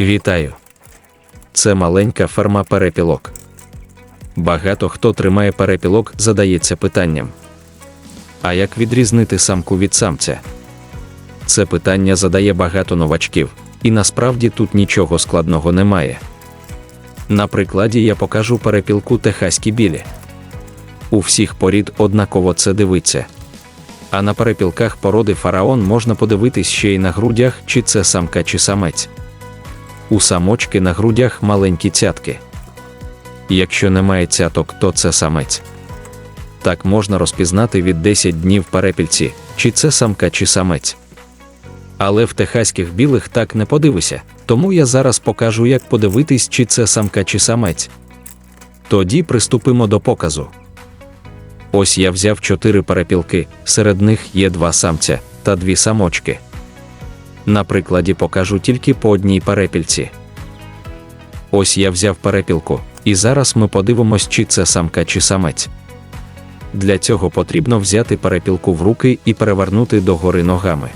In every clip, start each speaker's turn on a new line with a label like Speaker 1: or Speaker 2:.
Speaker 1: Вітаю! Це маленька ферма перепілок. Багато хто тримає перепілок, задається питанням. А як відрізнити самку від самця? Це питання задає багато новачків, і насправді тут нічого складного немає. На прикладі я покажу перепілку техаські білі. У всіх порід однаково це дивиться. А на перепілках породи фараон можна подивитись ще й на грудях, чи це самка чи самець. У самочки на грудях маленькі цятки. Якщо немає цяток, то це самець. Так можна розпізнати від 10 днів перепільці, чи це самка чи самець. Але в техаських білих так не подивися, тому я зараз покажу, як подивитись, чи це самка чи самець. Тоді приступимо до показу. Ось я взяв чотири перепілки, серед них є два самця та дві самочки. На прикладі покажу тільки по одній перепільці. Ось я взяв перепілку, і зараз ми подивимось, чи це самка чи самець. Для цього потрібно взяти перепілку в руки і перевернути догори ногами.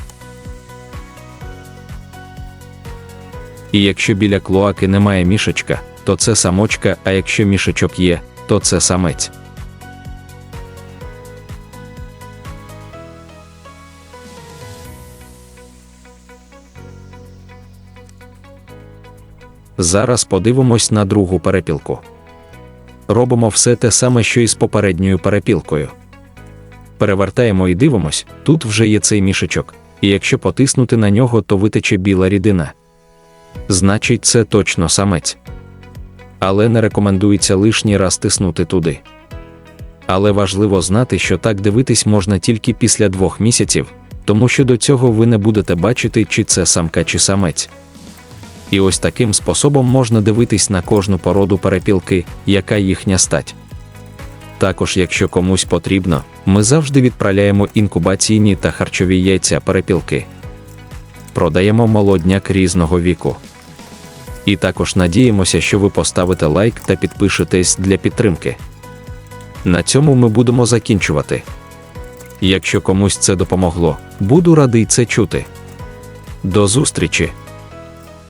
Speaker 1: І якщо біля клоаки немає мішечка, то це самочка, а якщо мішечок є, то це самець. Зараз подивимось на другу перепілку. Робимо все те саме, що і з попередньою перепілкою. Перевертаємо і дивимось, тут вже є цей мішечок, і якщо потиснути на нього, то витече біла рідина. Значить, це точно самець. Але не рекомендується лишній раз тиснути туди. Але важливо знати, що так дивитись можна тільки після двох місяців, тому що до цього ви не будете бачити, чи це самка чи самець. І ось таким способом можна дивитись на кожну породу перепілки, яка їхня стать. Також, якщо комусь потрібно, ми завжди відправляємо інкубаційні та харчові яйця перепілки. Продаємо молодняк різного віку. І також надіємося, що ви поставите лайк та підпишетесь для підтримки. На цьому ми будемо закінчувати. Якщо комусь це допомогло, буду радий це чути. До зустрічі!